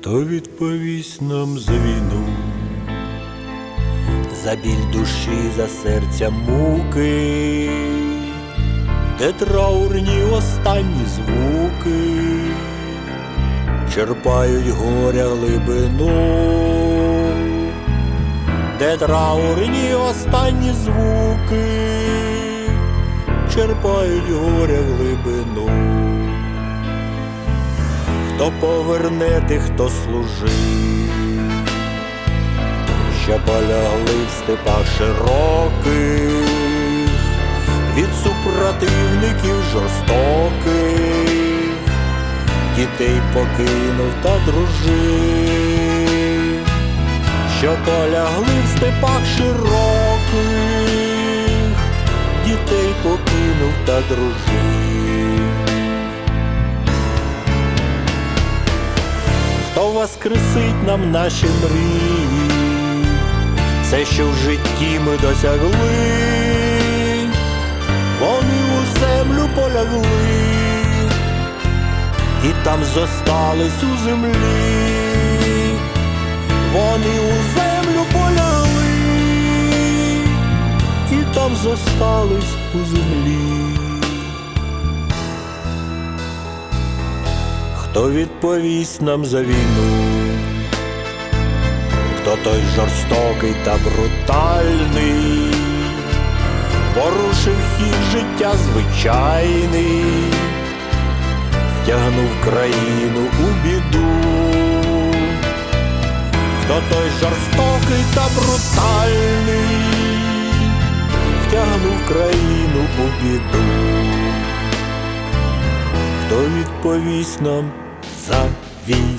Хто відповість нам за війну? За біль душі, за серця муки, де траурні останні звуки, черпають горя глибину, де траурні останні звуки, черпають горя глибину. Хто поверне тих, хто служив, що полягли в степах широких, від супротивників жорстоких, дітей покинув та дружин, що полягли в степах широких, дітей покинув та дружин. Хто воскресить нам наші мрії, все, що в житті ми досягли, вони у землю полягли, і там зостались у землі, вони у землю полягли, і там зостались у землі. Хто відповість нам за війну? Хто той жорстокий та брутальний, порушив хід життя звичайний, втягнув країну у біду, хто той жорстокий та брутальний, втягнув країну у біду відповість нам за війну.